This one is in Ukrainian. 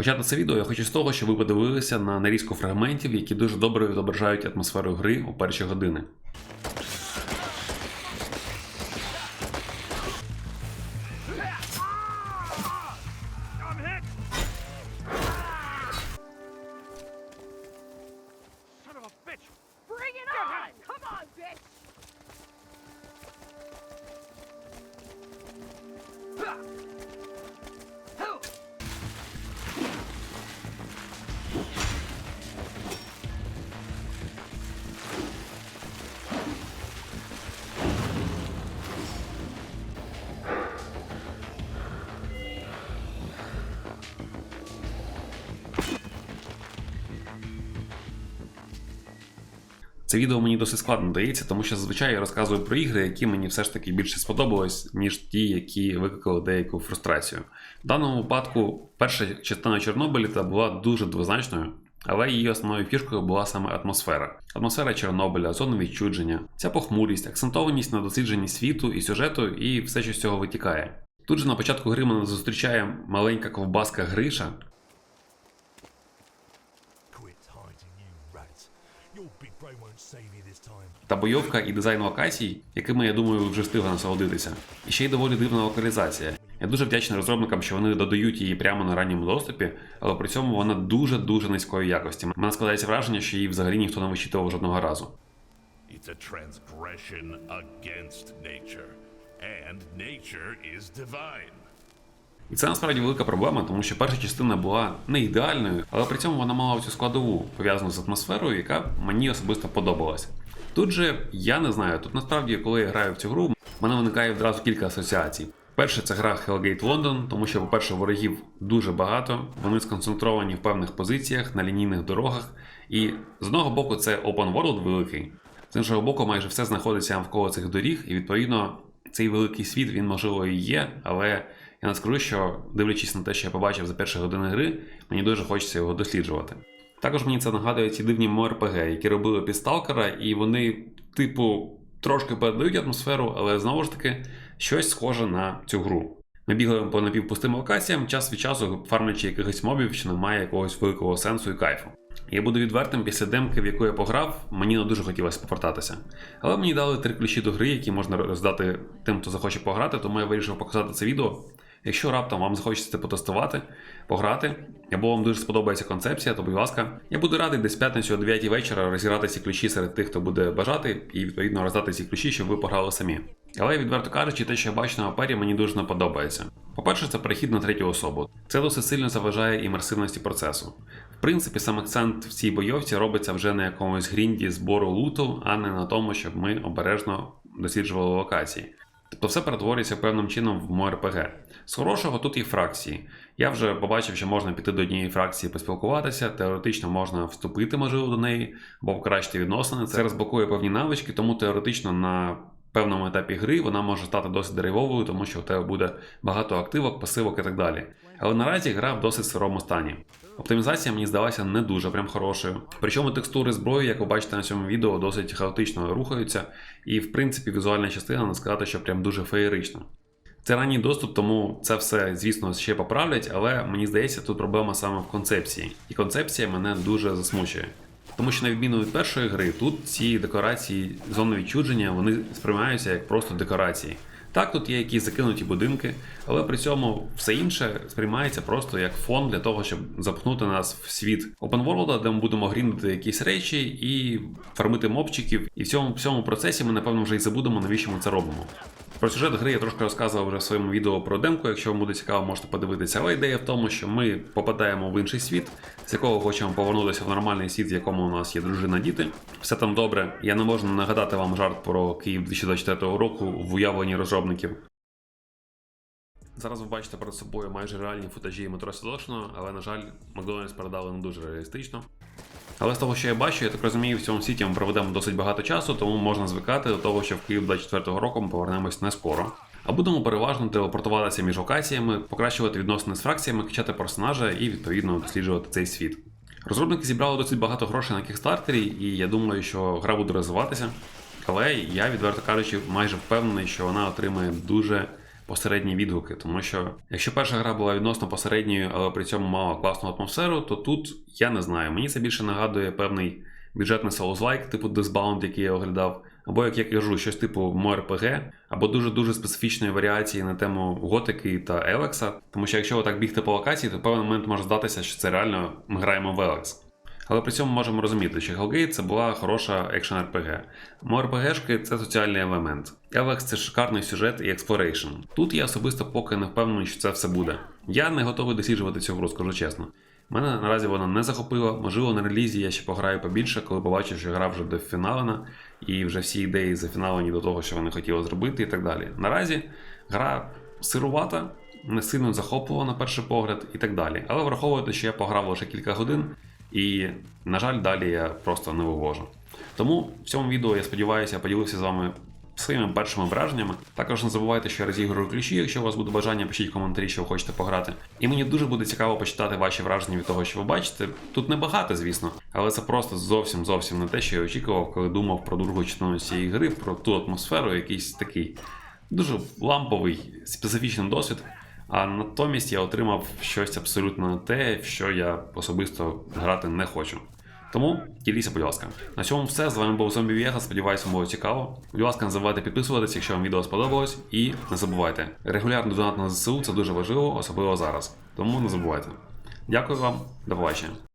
Почати це відео я хочу з того, що ви подивилися на нарізку фрагментів, які дуже добре відображають атмосферу гри у перші години. Це відео мені досить складно дається, тому що зазвичай я розказую про ігри, які мені все ж таки більше сподобались, ніж ті, які викликали деяку фрустрацію. В даному випадку перша частина Чорнобиля була дуже двозначною, але її основною фішкою була саме атмосфера. Атмосфера Чорнобиля, зона відчудження, ця похмурість, акцентованість на дослідженні світу і сюжету, і все, що з цього витікає. Тут же на початку гри мене зустрічає маленька ковбаска Гриша, та бойовка і дизайн локацій, якими я думаю, вже встигли насолодитися. І ще й доволі дивна локалізація. Я дуже вдячний розробникам, що вони додають її прямо на ранньому доступі, але при цьому вона дуже дуже низької якості. Мене складається враження, що її взагалі ніхто не вичитував жодного разу. It's a. And nature is divine. І це насправді велика проблема, тому що перша частина була не ідеальною, але при цьому вона мала цю складову пов'язану з атмосферою, яка мені особисто подобалась. Тут же я не знаю, тут насправді, коли я граю в цю гру, в мене виникає одразу кілька асоціацій. Перше, це гра Hellgate London, тому що, по-перше, ворогів дуже багато, вони сконцентровані в певних позиціях на лінійних дорогах. І з одного боку, це open world великий, з іншого боку, майже все знаходиться навколо цих доріг, і відповідно цей великий світ він можливо і є, але я не скажу, що дивлячись на те, що я побачив за перші години гри, мені дуже хочеться його досліджувати. Також мені це нагадує ці дивні МРПГ, які робили під Сталкера, і вони, типу, трошки передають атмосферу, але знову ж таки щось схоже на цю гру. Ми бігаємо по напівпустим локаціям, час від часу фармлячи якихось мобів, що немає якогось великого сенсу і кайфу. Я буду відвертим після демки, в яку я пограв, мені не дуже хотілося повертатися. Але мені дали три ключі до гри, які можна роздати тим, хто захоче пограти, тому я вирішив показати це відео. Якщо раптом вам захочеться потестувати, пограти, або вам дуже сподобається концепція, то будь ласка, я буду радий десь п'ятницю о 9 вечора розіграти ці ключі серед тих, хто буде бажати, і відповідно роздати ці ключі, щоб ви пограли самі. Але відверто кажучи, те, що я бачу на папері, мені дуже не подобається. По-перше, це перехід на третю особу. Це досить сильно заважає імерсивності процесу. В принципі, сам акцент в цій бойовці робиться вже на якомусь грінді збору луту, а не на тому, щоб ми обережно досліджували локації. Тобто все перетворюється певним чином в МРПГ. З хорошого тут є фракції. Я вже побачив, що можна піти до однієї фракції поспілкуватися, теоретично можна вступити, можливо, до неї, або покращити відносини. Це розблокує певні навички, тому теоретично на певному етапі гри вона може стати досить деревовою, тому що у тебе буде багато активок, пасивок і так далі. Але наразі гра в досить сирому стані. Оптимізація мені здалася не дуже прям хорошою. Причому текстури зброї, як ви бачите на цьому відео, досить хаотично рухаються, і в принципі візуальна частина не сказати, що прям дуже феєрична. Це ранній доступ, тому це все, звісно, ще поправлять, але мені здається, тут проблема саме в концепції. І концепція мене дуже засмучує. Тому що на відміну від першої гри, тут ці декорації зони відчудження вони сприймаються як просто декорації. Так, тут є якісь закинуті будинки, але при цьому все інше сприймається просто як фон для того, щоб запхнути нас в світ Open де ми будемо гріндити якісь речі і фармити мобчиків. І в цьому всьому процесі ми, напевно, вже й забудемо, навіщо ми це робимо. Про сюжет гри я трошки розказував вже в своєму відео про демку. Якщо вам буде цікаво, можете подивитися. Але ідея в тому, що ми попадаємо в інший світ, з якого хочемо повернутися в нормальний світ, в якому у нас є дружина, діти. Все там добре. Я не можу нагадати вам жарт про Київ 2024 року в уявленні розробників. Зараз ви бачите перед собою майже реальні футажі метро Святошиного, але, на жаль, Макдональдс передали не дуже реалістично. Але з того, що я бачу, я так розумію, в цьому світі ми проведемо досить багато часу, тому можна звикати до того, що в Київ 24-го року ми повернемось не скоро. А будемо переважно телепортуватися між локаціями, покращувати відносини з фракціями, качати персонажа і відповідно досліджувати цей світ. Розробники зібрали досить багато грошей на кікстартері, і я думаю, що гра буде розвиватися. Але я, відверто кажучи, майже впевнений, що вона отримає дуже посередні відгуки, тому що якщо перша гра була відносно посередньою, але при цьому мала класну атмосферу, то тут я не знаю. Мені це більше нагадує певний бюджетний Souls-like, типу Disbound, який я оглядав, або як я кажу, щось типу MMORPG, або дуже дуже специфічної варіації на тему готики та Елекса. Тому що якщо отак бігти по локації, то в певний момент може здатися, що це реально ми граємо в Елекс. Але при цьому можемо розуміти, що Hellgate це була хороша екшен RPG. MMORPG-шки це соціальний елемент. Elex це шикарний сюжет і експлорейшн. Тут я особисто поки не впевнений, що це все буде. Я не готовий досліджувати цю гру, скажу чесно. Мене наразі вона не захопила, можливо, на релізі я ще пограю побільше, коли побачу, що гра вже дофіналена, і вже всі ідеї зафіналені до того, що вони хотіли зробити, і так далі. Наразі гра сирувата, не сильно захоплива на перший погляд, і так далі. Але враховуйте, що я пограв лише кілька годин, і, на жаль, далі я просто не вивожу. Тому в цьому відео я сподіваюся, поділився з вами своїми першими враженнями. Також не забувайте, що я розіграю ключі. Якщо у вас буде бажання, пишіть коментарі, що ви хочете пограти. І мені дуже буде цікаво почитати ваші враження від того, що ви бачите. Тут небагато, звісно, але це просто зовсім зовсім не те, що я очікував, коли думав про другу частину цієї гри, про ту атмосферу, якийсь такий дуже ламповий специфічний досвід. А натомість я отримав щось абсолютно не те, що я особисто грати не хочу. Тому діліться, будь ласка. На цьому все. З вами був Зомбі Вєга. Сподіваюся, вам було цікаво. Будь ласка, не забувайте підписуватися, якщо вам відео сподобалось. І не забувайте, регулярно донат на ЗСУ це дуже важливо, особливо зараз. Тому не забувайте. Дякую вам, до побачення.